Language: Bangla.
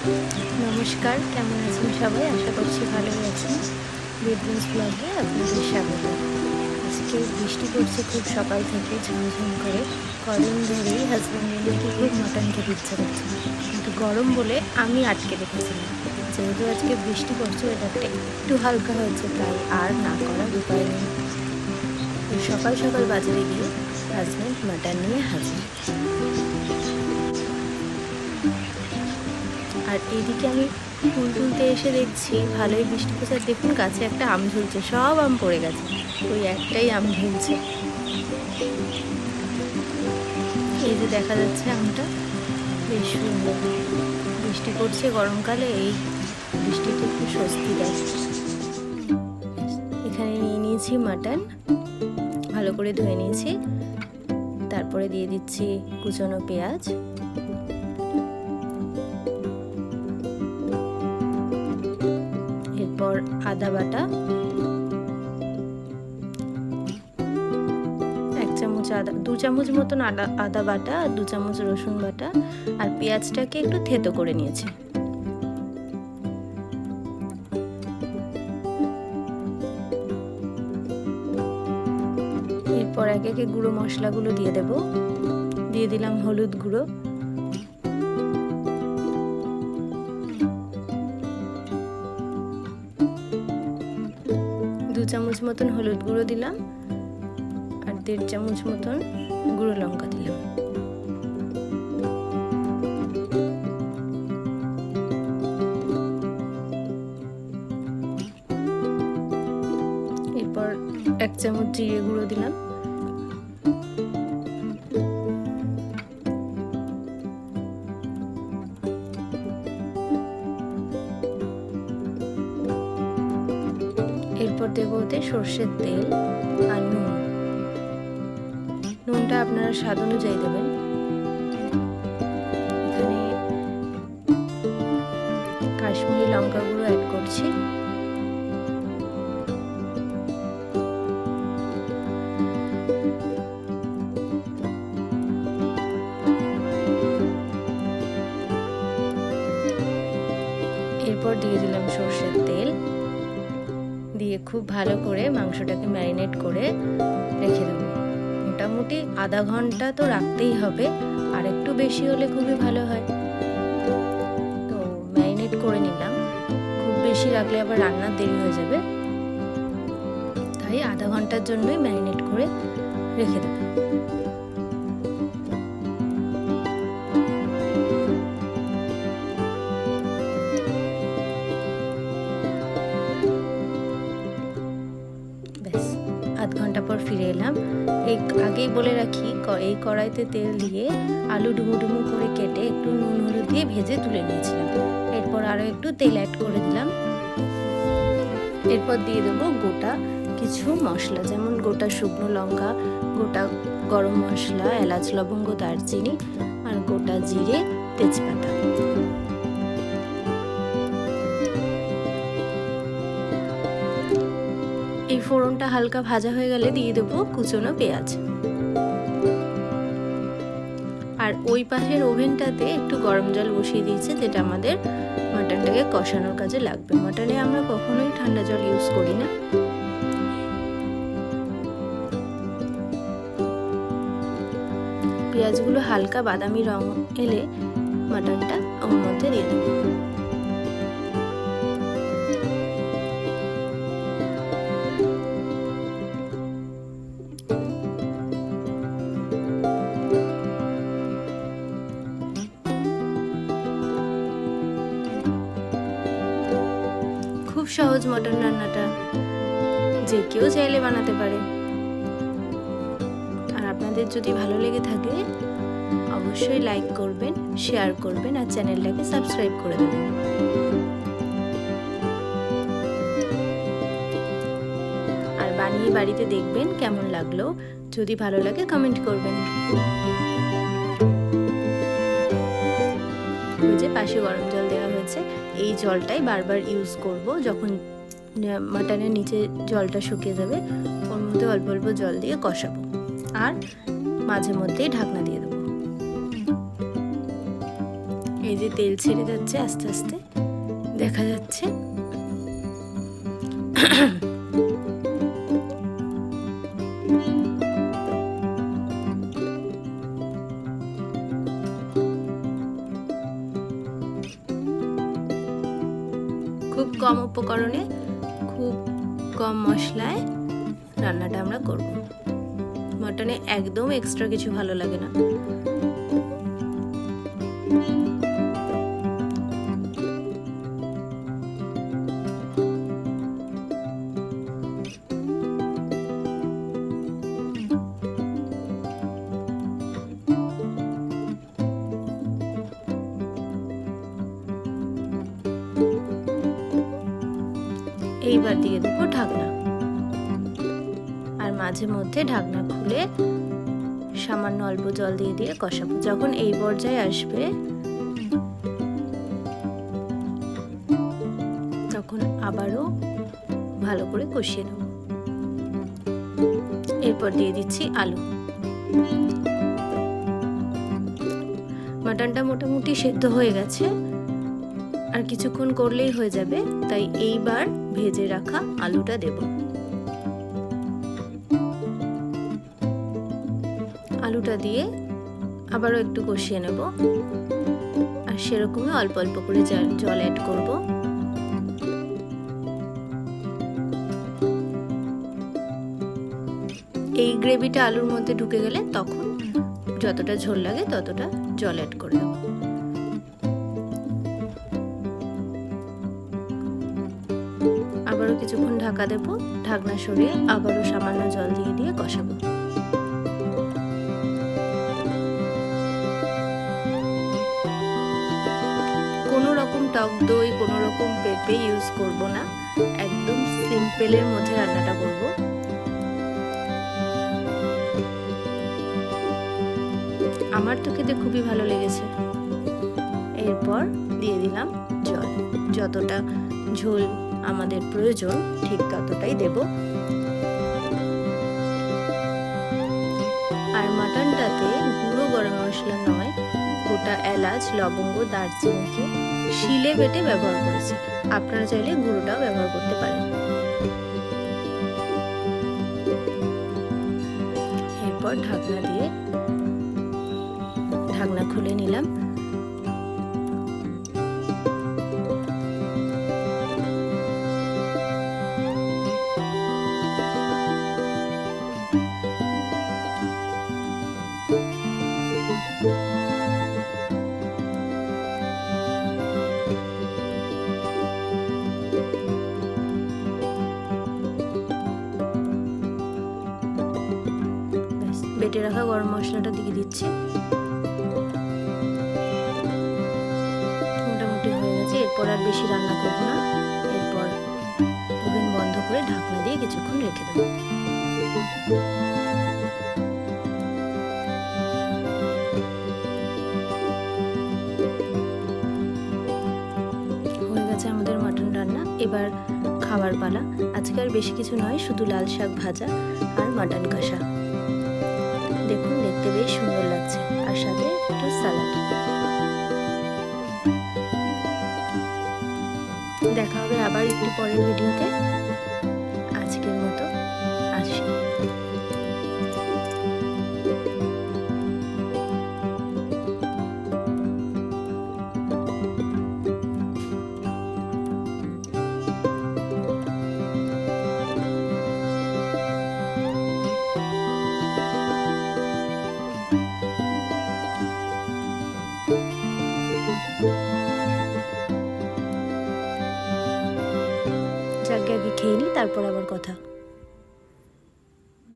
নমস্কার, কেমন আছেন সবাই? আশা করছি ভালোই আছেন। বেডরুমস ব্লগে আপনাদের স্বাগত। আজকে বৃষ্টি পড়ছে খুব সকাল থেকে, ঝমঝম করে। কদিন ধরেই হাজব্যান্ডের নাকি খুব মাটন খেতে ইচ্ছা করছে। কিন্তু গরম বলে আমি আটকে রেখেছিলাম যেহেতু আজকে বৃষ্টি পড়ছে ওয়েদারটা একটু হালকা হয়েছে, তাই আর না করার উপায় নেই। সকাল সকাল বাজারে গিয়ে হাজব্যান্ড মাটন নিয়ে হাজির। আর এদিকে আমি ফুল তুলতে এসে দেখছি ভালোই বৃষ্টি আর দেখুন গাছে একটা আম ঝুলছে, সব আম পড়ে গেছে। ওই একটাই আম ঝুলছে। এই যে দেখা যাচ্ছে আমটা, বেশ সুন্দর। বৃষ্টি পড়ছে গরমকালে, এই বৃষ্টিতে একটু স্বস্তি দেয়। এখানে নিয়ে নিয়েছি মাটন, ভালো করে ধুয়ে নিয়েছি। তারপরে দিয়ে দিচ্ছি কুচনো পেঁয়াজ। আদা বাটা, এক চামচ আদা, দু চামচ মতন আদা আদা বাটা, আর দু চামচ রসুন বাটা, আর পেঁয়াজটাকে একটু থেতো করে নিয়েছি। এরপর এক একে গুঁড়ো মশলাগুলো দিয়ে দেব। দিয়ে দিলাম হলুদ গুঁড়ো। চামচ মতন হলুদ গুঁড়ো দিলাম আর দেড় চামচ মতন গুঁড়ো লঙ্কা দিলাম। এরপর এক চামচ জিরে গুঁড়ো দিলাম। এরপর দেবো ওতে সর্ষের তেল আর নুন। নুনটা আপনারা স্বাদ অনুযায়ী দেবেন। খুব ভালো করে মাংসটাকে ম্যারিনেট করে রেখে দেবো। মোটামুটি আধা ঘণ্টা তো রাখতেই হবে, আর একটু বেশি হলে খুবই ভালো হয়। তো ম্যারিনেট করে নিলাম। খুব বেশি রাখলে আবার রান্না দেরি হয়ে যাবে। তাই আধা ঘণ্টার জন্যই ম্যারিনেট করে রেখে দেবো। আগেই বলে রাখি এই কড়াইতে তেল দিয়ে আলু ডুমু ডুমু করে কেটে একটু নুন হলুদ দিয়ে ভেজে তুলে নিয়েছিলাম। এরপর আরও একটু তেল অ্যাড করে দিলাম। এরপর দিয়ে দেবো গোটা কিছু মশলা, যেমন গোটা শুকনো লঙ্কা, গোটা গরম মশলা, এলাচ, লবঙ্গ, দারচিনি আর গোটা জিরে, তেজপাতা। এই ফোড়নটা হালকা ভাজা হয়ে গেলে দিয়ে দেবো কুচনো পেঁয়াজ। ওই পাশের ওভেনটাতে একটু গরম জল বসিয়ে দিয়েছে, যেটা আমাদের মাটনটাকে কষানোর কাজে লাগবে। মাটনে আমরা কখনোই ঠান্ডা জল ইউজ করি না। পেঁয়াজগুলো হালকা বাদামি রং এলে মাটনটা আমার মধ্যে দিয়ে দেবো। সহজ মটন রান্নাটা যে কেউ চাইলে বানাতে পারে। আর আপনাদের যদি ভালো লেগে থাকে, অবশ্যই লাইক করবেন, শেয়ার করবেন আর চ্যানেলটাকে সাবস্ক্রাইব করে দেবেন। আর বানিয়ে বাড়িতে দেখবেন কেমন লাগল। যদি ভালো লাগে কমেন্ট করবেন। যে পাশে গরম জল এই জলটাই বারবার ইউজ করব। যখন মাটনের নিচে জলটা শুকিয়ে যাবে, ওর মধ্যে অল্প অল্প জল দিয়ে কষাবো। আর মাঝে মধ্যেই ঢাকনা দিয়ে দেবো। এই যে তেল ছেড়ে যাচ্ছে আস্তে আস্তে, দেখা যাচ্ছে। খুব কম উপকরণে, খুব কম মশলায় রান্নাটা আমরা করব। মটনে একদম এক্সট্রা কিছু ভালো লাগে না। এইবার দিয়ে দেবো ঢাকনা। আর মাঝে মধ্যে ঢাকনা খুলে সামান্য অল্প জল দিয়ে দিয়ে কষাবো। যখন এই পর্যায়ে আসবে, তখন আবারও ভালো করে কষিয়ে নেব। এরপর দিয়ে দিচ্ছি আলু। মাটনটা মোটামুটি সেদ্ধ হয়ে গেছে। আর কিছুক্ষণ করলেই হয়ে যাবে। তাই এইবার ভেজে রাখা আলুটা দেব। আলুটা দিয়ে আবারও একটু কষিয়ে নেব। আর সেরকমই অল্প অল্প করে জল অ্যাড করব। এই গ্রেভিটা আলুর মধ্যে ঢুকে গেলে তখন যতটা ঝোল লাগে ততটা জল অ্যাড করে দেবো। আবারও কিছুক্ষণ ঢাকা দেব। ঢাকনা সরিয়ে আবারও সামান্য জল দিয়ে দিয়ে কষাবো। কোনো রকম টক দই কোনো রকম পেঁপে ইউজ করব না। একদম সিম্পলের মধ্যে রান্নাটা করব। আমার তো খেতে খুবই ভালো লেগেছে। এরপর দিয়ে দিলাম জল। যতটা ঝোল আমাদের প্রয়োজন, ঠিক ততটাই দেব। আর মাটনটাতে গুঁড়ো গরম মশলা নয়, গোটা এলাচ, লবঙ্গ, দারচিনিকে শিলে বেটে ব্যবহার করেছি। আপনারা চাইলে গুঁড়োটাও ব্যবহার করতে পারেন। এরপর ঢাকনা দিয়ে, ঢাকনা খুলে নিলাম। বেটে রাখা গরম মশলাটা দিয়ে দিচ্ছি। মোটামুটি হয়ে গেছে, এরপর আর বেশি রান্না করব না। এরপর ওভেন বন্ধ করে ঢাকনা দিয়ে কিছুক্ষণ রেখে দেবো। গেছে আমাদের মাটন রান্না, এবার খাবার পালা। আজকে আর বেশি কিছু নয়, শুধু লাল শাক ভাজা আর মাটন কষা। দেখুন, দেখতে বেশ সুন্দর লাগছে। আর সাথে একটু সালাড দেখা হবে আবার একটু পরের ভিডিওতে।